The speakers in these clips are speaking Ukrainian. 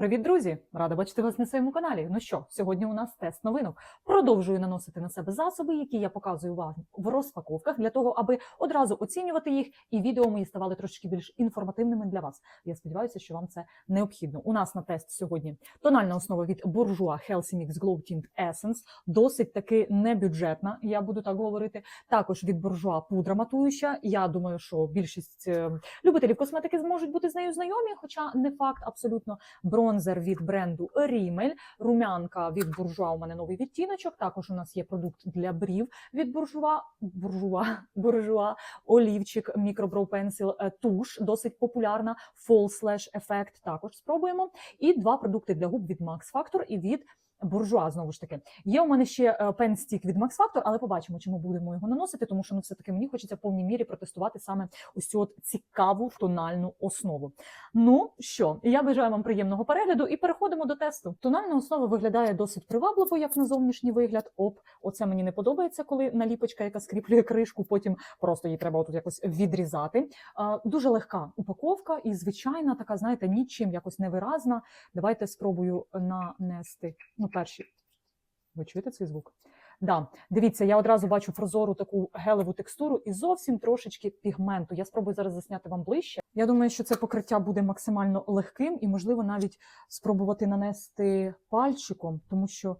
Привіт, друзі! Рада бачити вас на своєму каналі. Ну що, сьогодні у нас тест новинок. Продовжую наносити на себе засоби, які я показую вам в розпаковках, для того, аби одразу оцінювати їх, і відео мої ставали трошки більш інформативними для вас. Я сподіваюся, що вам це необхідно. У нас на тест сьогодні тональна основа від Bourjois Healthy Mix Glow Tint Essence, досить таки небюджетна, я буду так говорити. Також від Bourjois пудра матуюча. Я думаю, що більшість е, любителів косметики зможуть бути з нею знайомі, хоча не факт абсолютно бронзер від бренду Rimmel, румянка від буржуа. У мене новий відтіночок. Також у нас є продукт для брів від буржуа, буржуа, буржуа, олівчик, мікроброу пенсіл, е, туш, досить популярна. Slash Effect також спробуємо. І два продукти для губ від Max Factor і від Буржуа, знову ж таки, є у мене ще пенстік від Max Factor, але побачимо, чому будемо його наносити, тому що ну все таки мені хочеться в повній мірі протестувати саме ось цю от цікаву тональну основу. Ну що, я бажаю вам приємного перегляду і переходимо до тесту. Тональна основа виглядає досить привабливо, як на зовнішній вигляд. Оп, оце мені не подобається, коли наліпочка, яка скріплює кришку, потім просто її треба тут якось відрізати. Дуже легка упаковка і звичайна, така, знаєте, нічим якось невиразна. Давайте спробую нанести. Ну, перші. Ви чуєте цей звук? Да, дивіться, я одразу бачу прозору таку гелеву текстуру і зовсім трошечки пігменту. Я спробую зараз засняти вам ближче. Я думаю, що це покриття буде максимально легким і, можливо, навіть спробувати нанести пальчиком, тому що,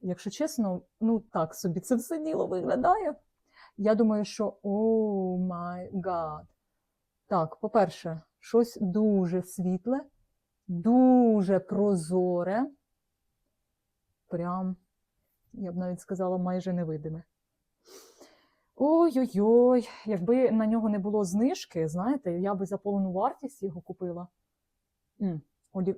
якщо чесно, ну так собі це все діло виглядає. Я думаю, що о май гад. Так, по-перше, щось дуже світле, дуже прозоре прям, я б навіть сказала, майже невидиме. Ой-ой-ой, якби на нього не було знижки, знаєте, я би за повну вартість його купила.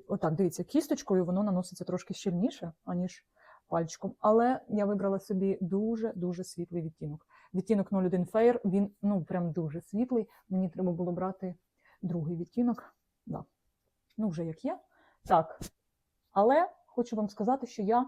Отак, дивіться, кісточкою воно наноситься трошки щільніше, аніж пальчиком. Але я вибрала собі дуже-дуже світлий відтінок. Відтінок 01 Fair, він ну прям дуже світлий. Мені треба було брати другий відтінок. Да. Ну, вже як є. Так. Але хочу вам сказати, що я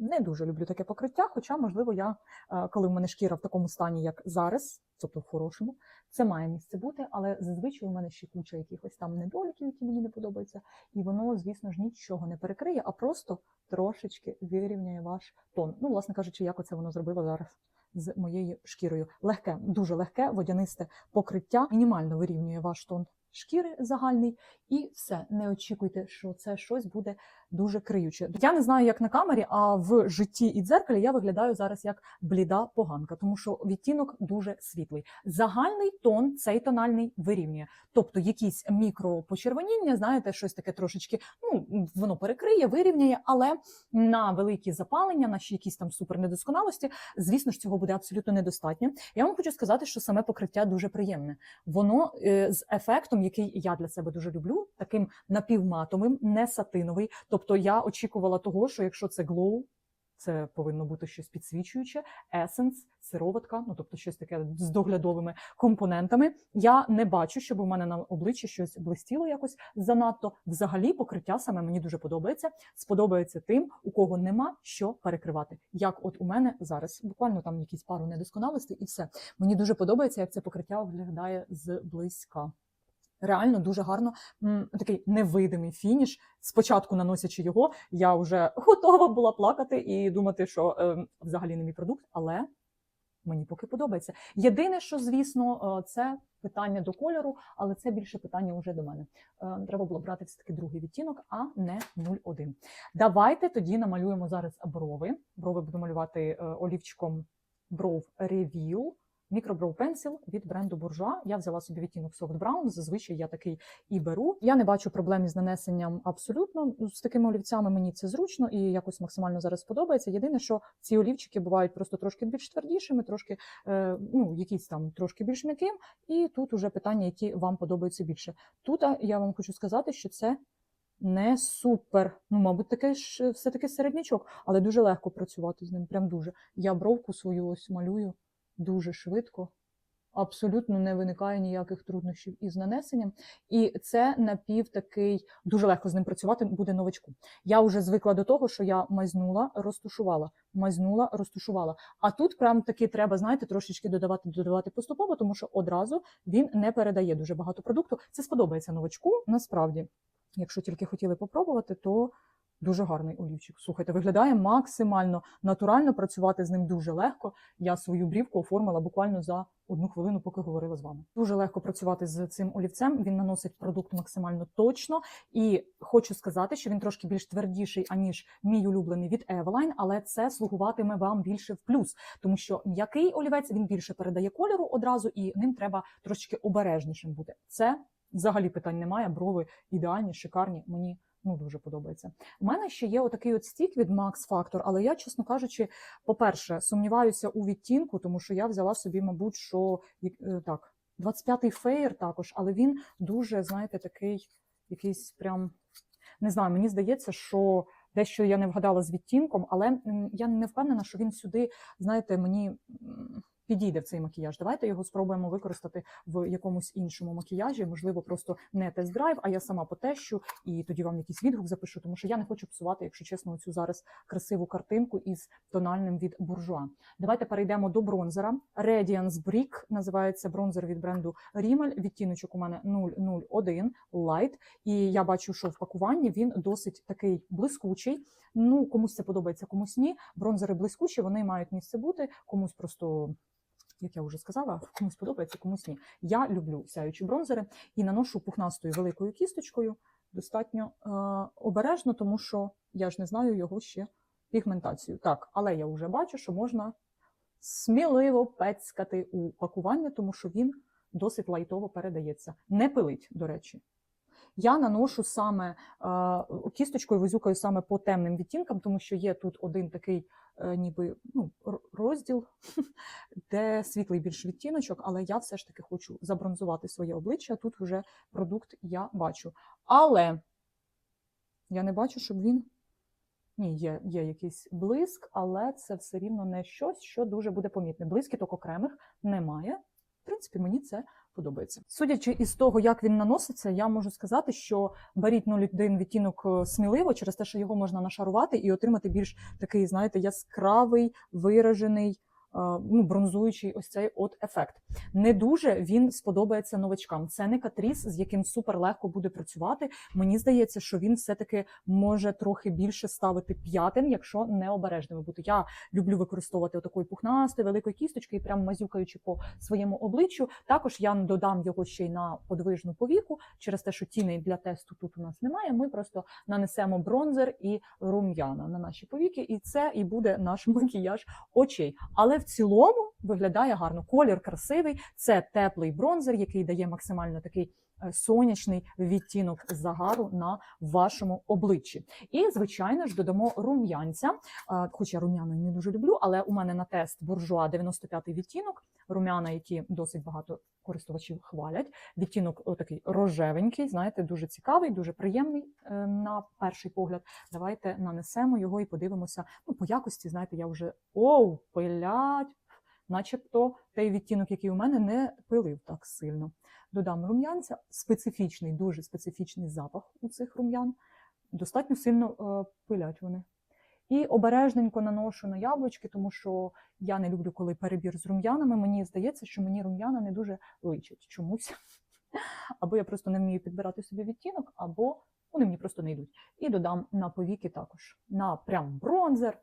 не дуже люблю таке покриття, хоча, можливо, я, е, коли в мене шкіра в такому стані, як зараз, тобто в хорошому, це має місце бути, але зазвичай у мене ще куча якихось там недоліків, які мені не подобаються, і воно, звісно ж, нічого не перекриє, а просто трошечки вирівняє ваш тон. Ну, власне кажучи, як оце воно зробило зараз з моєю шкірою. Легке, дуже легке, водянисте покриття, мінімально вирівнює ваш тон шкіри загальний, і все. Не очікуйте, що це щось буде дуже криюче. Я не знаю, як на камері, а в житті і дзеркалі я виглядаю зараз як бліда поганка, тому що відтінок дуже світлий. Загальний тон цей тональний вирівнює. Тобто якісь мікропочервоніння, знаєте, щось таке трошечки, ну воно перекриє, вирівняє, але на великі запалення, на якісь там супернедосконалості, звісно ж, цього буде абсолютно недостатньо. Я вам хочу сказати, що саме покриття дуже приємне. Воно е, з ефектом, який я для себе дуже люблю, таким напівматовим, не сатиновий. Тобто я очікувала того, що якщо це глоу, це повинно бути щось підсвічуюче, есенс, сироватка, ну тобто щось таке з доглядовими компонентами. Я не бачу, щоб у мене на обличчі щось блистіло якось занадто. Взагалі, покриття саме мені дуже подобається. Сподобається тим, у кого нема що перекривати. Як от у мене зараз, буквально там якісь пару недосконалостей, і все. Мені дуже подобається, як це покриття виглядає зблизька. Реально дуже гарно такий невидимий фініш. Спочатку наносячи його, я вже готова була плакати і думати, що е, взагалі не мій продукт, але мені поки подобається. Єдине, що звісно, е, це питання до кольору, але це більше питання вже до мене. Е, треба було брати все таки другий відтінок, а не 0,1. Давайте тоді намалюємо зараз брови. Брови буду малювати е, олівчиком Brow Reveal. Мікроброу пенсіл від бренду Bourjois. Я взяла собі відтінок Soft Brown, зазвичай я такий і беру. Я не бачу проблем із нанесенням абсолютно. З такими олівцями мені це зручно і якось максимально зараз подобається. Єдине, що ці олівчики бувають просто трошки більш твердішими, трошки е, ну, якісь там трошки більш м'яким. І тут уже питання, які вам подобаються більше. Тут я вам хочу сказати, що це. Не супер, ну, мабуть, таке ж все-таки середнячок, але дуже легко працювати з ним. Прям дуже. Я бровку свою ось малюю дуже швидко, абсолютно не виникає ніяких труднощів із нанесенням. І це напів такий дуже легко з ним працювати буде новачку. Я вже звикла до того, що я мазнула, розтушувала, мазнула, розтушувала. А тут прям таки треба, знаєте, трошечки додавати, додавати поступово, тому що одразу він не передає дуже багато продукту. Це сподобається новачку насправді. Якщо тільки хотіли попробувати, то дуже гарний олівчик. Слухайте, виглядає максимально натурально, працювати з ним дуже легко. Я свою брівку оформила буквально за одну хвилину, поки говорила з вами. Дуже легко працювати з цим олівцем. Він наносить продукт максимально точно. І хочу сказати, що він трошки більш твердіший, аніж мій улюблений від Eveline, але це слугуватиме вам більше в плюс, тому що м'який олівець він більше передає кольору одразу, і ним треба трошки обережнішим бути. Це взагалі питань немає. Брови ідеальні, шикарні. Мені ну дуже подобається. У мене ще є отакий от стік від Max Factor, але я, чесно кажучи, по-перше, сумніваюся у відтінку, тому що я взяла собі, мабуть, що е, так, 25-й фейер також, але він дуже, знаєте, такий якийсь прям. Не знаю, мені здається, що дещо я не вгадала з відтінком, але я не впевнена, що він сюди, знаєте, мені підійде в цей макіяж. Давайте його спробуємо використати в якомусь іншому макіяжі. Можливо, просто не тест-драйв, а я сама потещу і тоді вам якийсь відгук запишу, тому що я не хочу псувати, якщо чесно, цю зараз красиву картинку із тональним від буржуа. Давайте перейдемо до бронзера. Radiance Brick називається бронзер від бренду Rimmel. Відтіночок у мене 001 Light. І я бачу, що в пакуванні він досить такий блискучий. Ну, комусь це подобається, комусь ні. Бронзери блискучі, вони мають місце бути, комусь просто. Як я вже сказала, комусь подобається, комусь ні. Я люблю сяючі бронзери і наношу пухнастою великою кісточкою достатньо е, обережно, тому що я ж не знаю його ще пігментацію. Так, але я вже бачу, що можна сміливо пецькати у пакування, тому що він досить лайтово передається. Не пилить, до речі. Я наношу саме е, кісточкою визюкаю саме по темним відтінкам, тому що є тут один такий, е, ніби ну, розділ, де світлий більш відтіночок, але я все ж таки хочу забронзувати своє обличчя. Тут вже продукт я бачу. Але я не бачу, щоб він. Ні, є, є якийсь блиск, але це все рівно не щось, що дуже буде помітне. Блискіток окремих немає. В принципі, мені це подобається. Судячи із того, як він наноситься, я можу сказати, що беріть 0,1 відтінок е, сміливо через те, що його можна нашарувати і отримати більш такий, знаєте, яскравий, виражений, ну, бронзуючий ось цей от ефект. Не дуже він сподобається новачкам. Це не катріс, з яким супер легко буде працювати. Мені здається, що він все-таки може трохи більше ставити п'ятин, якщо не обережними бути. Я люблю використовувати отакої пухнастої, великої кісточки і прям мазюкаючи по своєму обличчю. Також я додам його ще й на подвижну повіку, через те, що тіней для тесту тут у нас немає. Ми просто нанесемо бронзер і рум'яна на наші повіки, і це і буде наш макіяж очей. Але в цілому виглядає гарно. Колір красивий. Це теплий бронзер, який дає максимально такий е, сонячний відтінок загару на вашому обличчі. І, звичайно ж, додамо рум'янця. Хоча я рум'яна не дуже люблю, але у мене на тест буржуа 95-й відтінок. Рум'яна, які досить багато користувачів хвалять. Відтінок такий рожевенький, знаєте, дуже цікавий, дуже приємний е, на перший погляд. Давайте нанесемо його і подивимося. Ну, по якості, знаєте, я вже оу, пилять, начебто той відтінок, який у мене, не пилив так сильно. Додам рум'янця, специфічний, дуже специфічний запах у цих рум'ян. Достатньо сильно е, пилять вони. І обережненько наношу на яблучки, тому що я не люблю, коли перебір з рум'янами. Мені здається, що мені рум'яна не дуже личать чомусь. Або я просто не вмію підбирати собі відтінок, або вони мені просто не йдуть. І додам на повіки також. На прям бронзер.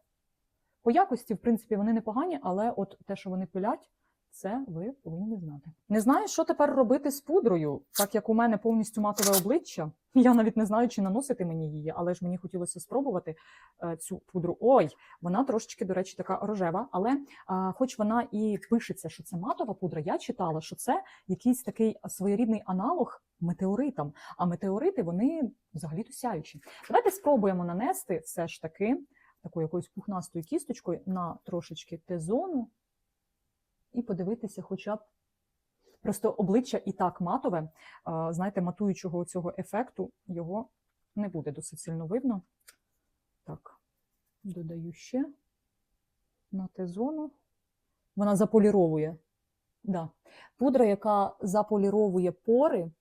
По якості, в принципі, вони непогані, але от те, що вони пилять, це ви повинні знати. Не знаю, що тепер робити з пудрою, так як у мене повністю матове обличчя. Я навіть не знаю, чи наносити мені її, але ж мені хотілося спробувати е, цю пудру. Ой, вона трошечки, до речі, така рожева, але а, хоч вона і пишеться, що це матова пудра, я читала, що це якийсь такий своєрідний аналог метеоритам. А метеорити вони взагалі-то сяючі. Давайте спробуємо нанести все ж таки такою якоюсь пухнастою кісточкою на трошечки Т-зону і подивитися, хоча б просто обличчя і так матове. Знаєте, матуючого цього ефекту його не буде досить сильно видно. Так, додаю ще на Т-зону. Вона заполіровує. Да. Пудра, яка заполіровує пори,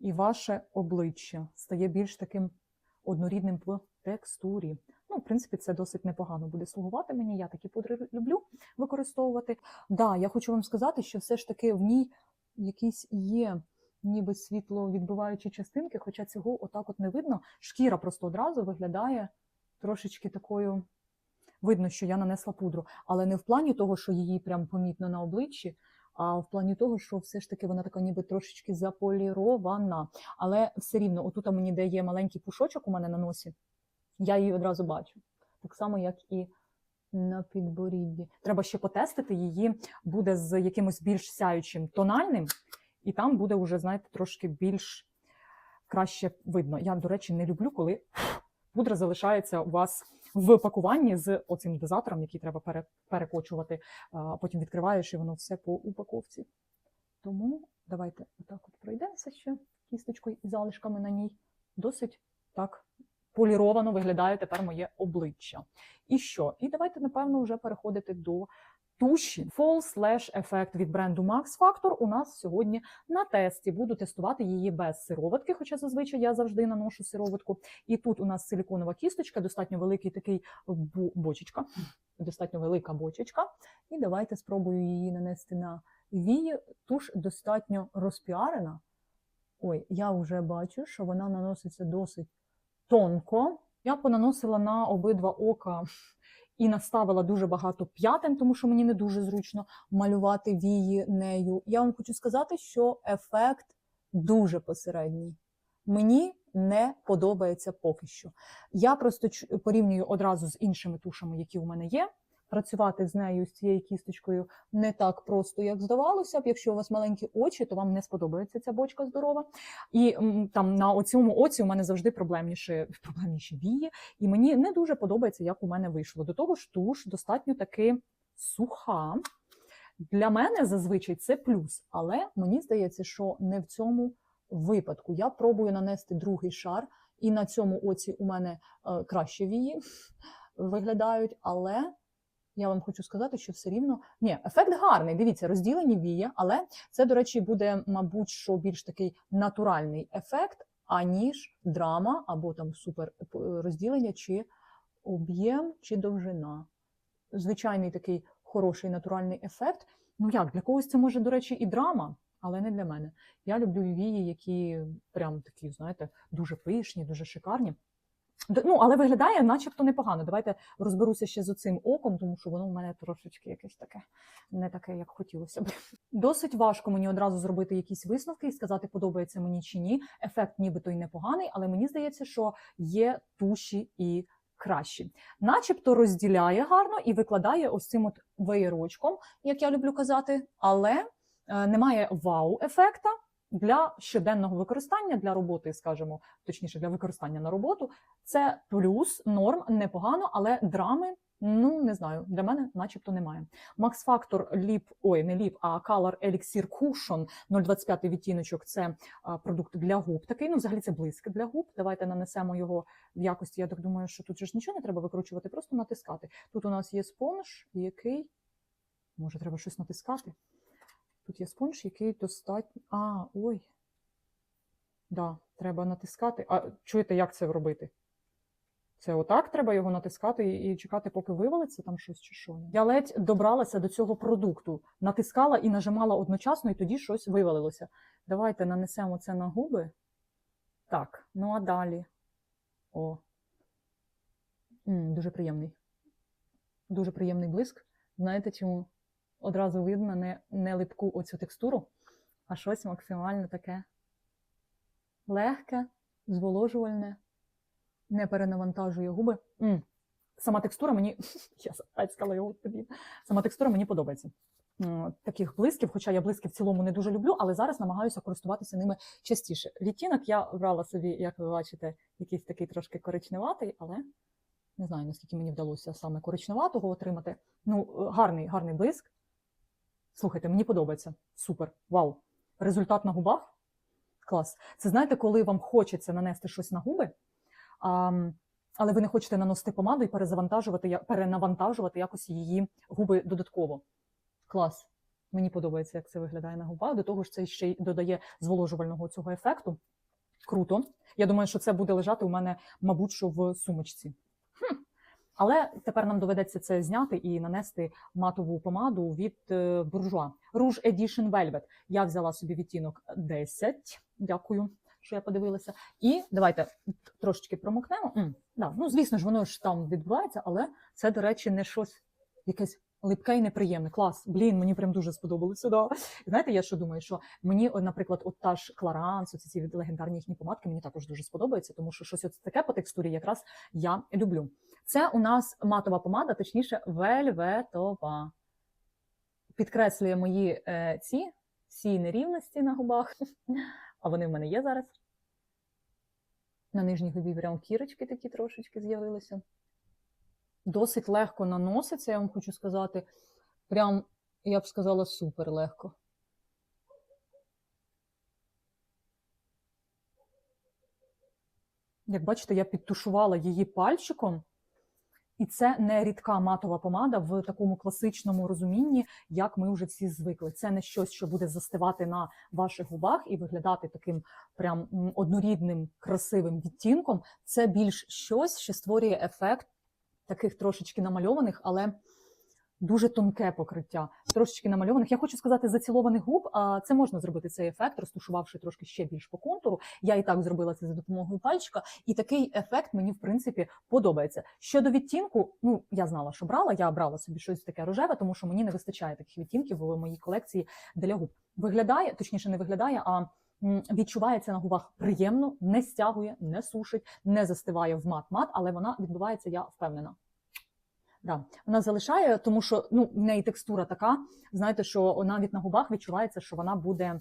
і ваше обличчя стає більш таким однорідним в текстурі. Ну, в принципі, це досить непогано буде слугувати мені. Я такі пудри люблю використовувати. Да, я хочу вам сказати, що все ж таки в ній якийсь є ніби світло відбиваючі частинки, хоча цього отак от не видно. Шкіра просто одразу виглядає трошечки такою. Видно, що я нанесла пудру, але не в плані того, що її прям помітно на обличчі, а в плані того, що все ж таки вона така ніби трошечки заполірована. Але все рівно, отут мені дає маленький пушочок у мене на носі, я її одразу бачу. Так само, як і на підборідді. Треба ще потестити її, буде з якимось більш сяючим тональним, і там буде вже, знаєте, трошки більш краще видно. Я, до речі, не люблю, коли пудра залишається у вас в пакуванні з оцим дозатором, який треба пере- перекочувати, а потім відкриваєш і воно все по упаковці. Тому давайте отак от пройдемося ще кісточкою і залишками на ній. Досить так поліровано виглядає тепер моє обличчя. І що? І давайте, напевно, вже переходити до туші. Fall Slash ефект від бренду Max Factor у нас сьогодні на тесті. Буду тестувати її без сироватки, хоча зазвичай я завжди наношу сироватку. І тут у нас силіконова кісточка, достатньо великий такий бочечка, достатньо велика бочечка. І давайте спробую її нанести на вії. Туш достатньо розпіарена. Ой, я вже бачу, що вона наноситься досить тонко. Я понаносила на обидва ока і наставила дуже багато п'ятен, тому що мені не дуже зручно малювати вії нею. Я вам хочу сказати, що ефект дуже посередній. Мені не подобається поки що. Я просто порівнюю одразу з іншими тушами, які у мене є. Працювати з нею з цією кісточкою не так просто, як здавалося б. Якщо у вас маленькі очі, то вам не сподобається ця бочка здорова. І там на оцьому оці у мене завжди проблемніше, проблемніші вії, і мені не дуже подобається, як у мене вийшло. До того ж, туш достатньо таки суха. Для мене зазвичай це плюс, але мені здається, що не в цьому випадку. Я пробую нанести другий шар, і на цьому оці у мене е, краще вії виглядають, але я вам хочу сказати, що все рівно ні, ефект гарний. Дивіться, розділені вії, але це, до речі, буде, мабуть, що більш такий натуральний ефект, аніж драма або там супер е, розділення, чи об'єм, чи довжина. Звичайний такий хороший натуральний ефект. Ну як, для когось це може, до речі, і драма, але не для мене. Я люблю вії, які прям такі, знаєте, дуже пишні, дуже шикарні. Ну, але виглядає начебто непогано. Давайте розберуся ще з оцим оком, тому що воно в мене трошечки якесь таке, не таке, як хотілося б. Досить важко мені одразу зробити якісь висновки і сказати, подобається мені чи ні. Ефект нібито й непоганий, але мені здається, що є туші і кращі. Начебто розділяє гарно і викладає ось цим от веєрочком, як я люблю казати, але е, немає вау-ефекта. Для щоденного використання, для роботи, скажімо, точніше, для використання на роботу, це плюс, норм, непогано, але драми, ну не знаю, для мене начебто немає. Max Factor Lip, ой, не Lip, а Color Elixir Cushion 025 відтіночок це продукт для губ. Такий, ну взагалі це блиск для губ. Давайте нанесемо його в якості. Я так думаю, що тут же ж нічого не треба викручувати, просто натискати. Тут у нас є спонж, який може треба щось натискати. Тут є спонж, який достатньо. А, ой. Да, треба натискати. А чуєте, як це робити? Це отак треба його натискати і чекати, поки вивалиться там щось чи що. Я ледь добралася до цього продукту, натискала і нажимала одночасно, і тоді щось вивалилося. Давайте нанесемо це на губи. Так, ну а далі. О. м дуже приємний. Дуже приємний блиск. Знаєте чому? Одразу видно не, не липку оцю текстуру, а щось максимально таке легке, зволожувальне, не перенавантажує губи. М. Сама текстура мені. Я запецькала його тобі. Сама текстура мені подобається. Таких блисків, хоча я блиски в цілому не дуже люблю, але зараз намагаюся користуватися ними частіше. Відтінок я брала собі, як ви бачите, якийсь такий трошки коричневатий, але не знаю, наскільки мені вдалося саме коричневатого отримати. Ну, гарний, гарний блиск. Слухайте, мені подобається. Супер. Вау. Результат на губах. Клас. Це знаєте, коли вам хочеться нанести щось на губи, а, але ви не хочете наносити помаду і перезавантажувати, перенавантажувати якось її губи додатково. Клас. Мені подобається, як це виглядає на губах. До того ж, це ще й додає зволожувального цього ефекту. Круто. Я думаю, що це буде лежати у мене, мабуть, що в сумочці. Але тепер нам доведеться це зняти і нанести матову помаду від е, буржуа. Rouge Edition Velvet. Я взяла собі відтінок 10. Дякую, що я подивилася. І давайте трошечки промокнемо. М, да, ну, звісно ж, воно ж там відбувається, але це, до речі, не щось якесь липке і неприємне. Клас. Блін, мені прям дуже сподобалося. Да. Знаєте, я що думаю, що мені, наприклад, от та ж Кларанс, оці ці легендарні їхні помадки, мені також дуже сподобається, тому що щось от таке по текстурі якраз я люблю. Це у нас матова помада, точніше, вельветова. Підкреслює мої е, ці всі нерівності на губах, а вони в мене є зараз. На нижній губі прям кірочки такі трошечки з'явилися. Досить легко наноситься, я вам хочу сказати. Прям, я б сказала, супер легко. Як бачите, я підтушувала її пальчиком, і це не рідка матова помада в такому класичному розумінні, як ми вже всі звикли. Це не щось, що буде застивати на ваших губах і виглядати таким прям однорідним красивим відтінком. Це більш щось, що створює ефект таких трошечки намальованих, але дуже тонке покриття. Трошечки намальованих. Я хочу сказати, зацілованих губ. А це можна зробити цей ефект, розташувавши трошки ще більш по контуру. Я і так зробила це за допомогою пальчика, і такий ефект мені в принципі подобається. Щодо відтінку, ну я знала, що брала. Я брала собі щось таке рожеве, тому що мені не вистачає таких відтінків в моїй колекції для губ. Виглядає, точніше, не виглядає, а відчувається на губах приємно, не стягує, не сушить, не застиває в мат-мат, але вона відбувається, я впевнена. Да. Вона залишає, тому що ну, в неї текстура така, знаєте, що навіть на губах відчувається, що вона буде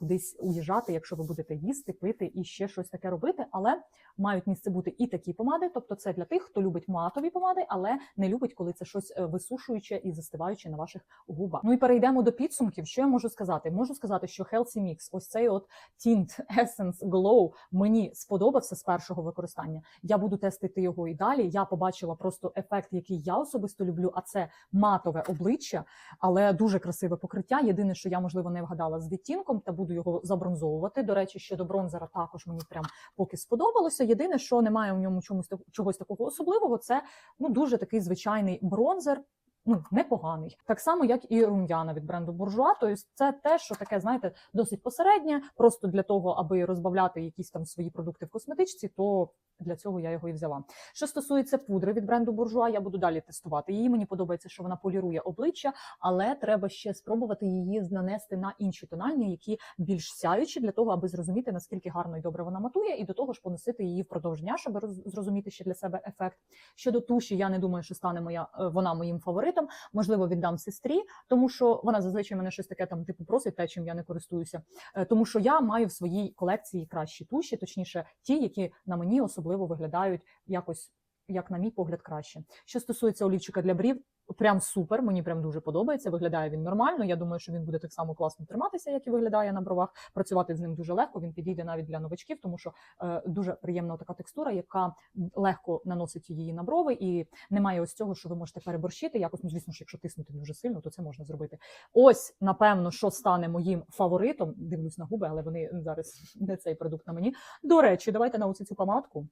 кудись уїжджати, якщо ви будете їсти, пити і ще щось таке робити. Але мають місце бути і такі помади. Тобто, це для тих, хто любить матові помади, але не любить, коли це щось е, висушуюче і застиваюче на ваших губах. Ну і перейдемо до підсумків. Що я можу сказати? Можу сказати, що Healthy Mix, ось цей от Tint Essence Glow мені сподобався з першого використання. Я буду тестити його і далі. Я побачила просто ефект, який я особисто люблю, а це матове обличчя, але дуже красиве покриття. Єдине, що я можливо не вгадала з відтінком, та буду його забронзовувати. До речі, щодо бронзера також мені прям поки сподобалося. Єдине, що немає в ньому чомусь чогось такого особливого, це ну дуже такий звичайний бронзер. Ну, непоганий. Так само, як і рум'яна від бренду Буржуа. Тобто це те, що таке, знаєте, досить посереднє, просто для того, аби розбавляти якісь там свої продукти в косметичці, то для цього я його і взяла. Що стосується пудри від бренду Буржуа, я буду далі тестувати. Її мені подобається, що вона полірує обличчя, але треба ще спробувати її нанести на інші тональні, які більш сяючі, для того, аби зрозуміти наскільки гарно і добре вона матує, і до того ж поносити її впродовж дня, щоб зрозуміти ще для себе ефект. Щодо туші, я не думаю, що стане моя е, вона моїм фаворитом. Можливо, віддам сестрі, тому що вона зазвичай мене щось таке там типу просить, те, чим я не користуюся. Е, Тому що я маю в своїй колекції кращі туші, точніше, ті, які на мені особливо виглядають якось. Як на мій погляд, краще. Що стосується олівчика для брів, прям супер. Мені прям дуже подобається. Виглядає він нормально. Я думаю, що він буде так само класно триматися, як і виглядає на бровах. Працювати з ним дуже легко. Він підійде навіть для новачків, тому що е, дуже приємна така текстура, яка легко наносить її на брови, і немає ось цього, що ви можете переборщити. Якось, ну звісно ж, якщо тиснути дуже сильно, то це можна зробити. Ось, напевно, що стане моїм фаворитом. Дивлюсь на губи, але вони зараз не цей продукт на мені. До речі, давайте на оцю цю помадку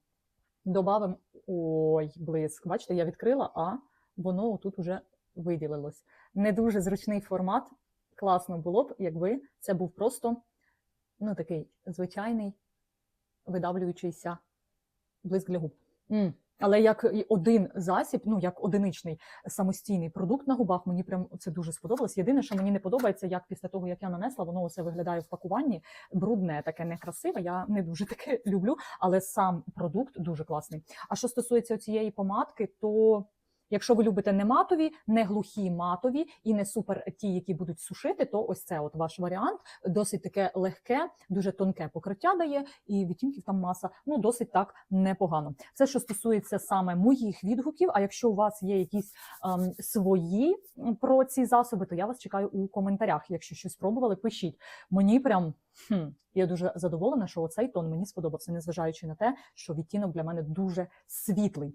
добавимо. Ой, блиск. Бачите, я відкрила, а воно тут уже виділилось. Не дуже зручний формат. Класно було б, якби це був просто ну, такий звичайний видавлюючийся блиск для губ. М. Але як один засіб, ну як одиничний самостійний продукт на губах, мені прям це дуже сподобалось. Єдине, що мені не подобається, як після того, як я нанесла, воно усе виглядає в пакуванні брудне, таке некрасиве. Я не дуже таке люблю, але сам продукт дуже класний. А що стосується цієї помадки, то Якщо ви любите не матові, не глухі матові і не супер ті, які будуть сушити, то ось це от ваш варіант. Досить таке легке, дуже тонке покриття дає, і відтінків там маса. Ну досить так непогано. Це що стосується саме моїх відгуків. А якщо у вас є якісь ем, свої про ці засоби, то я вас чекаю у коментарях. Якщо щось пробували, пишіть. Мені прям хм, я дуже задоволена, що оцей тон мені сподобався, незважаючи на те, що відтінок для мене дуже світлий.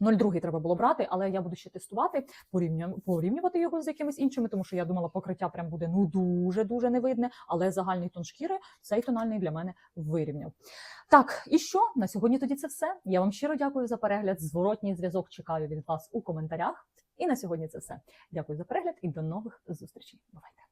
0,2 треба було брати, але я буду ще тестувати, порівню- порівнювати його з якимись іншими, тому що я думала, покриття прям буде ну дуже дуже невидне, але загальний тон шкіри цей тональний для мене вирівняв. Так, і що на сьогодні тоді це все. Я вам щиро дякую за перегляд. Зворотній зв'язок чекаю від вас у коментарях. І на сьогодні це все. Дякую за перегляд і до нових зустрічей. Бувайте!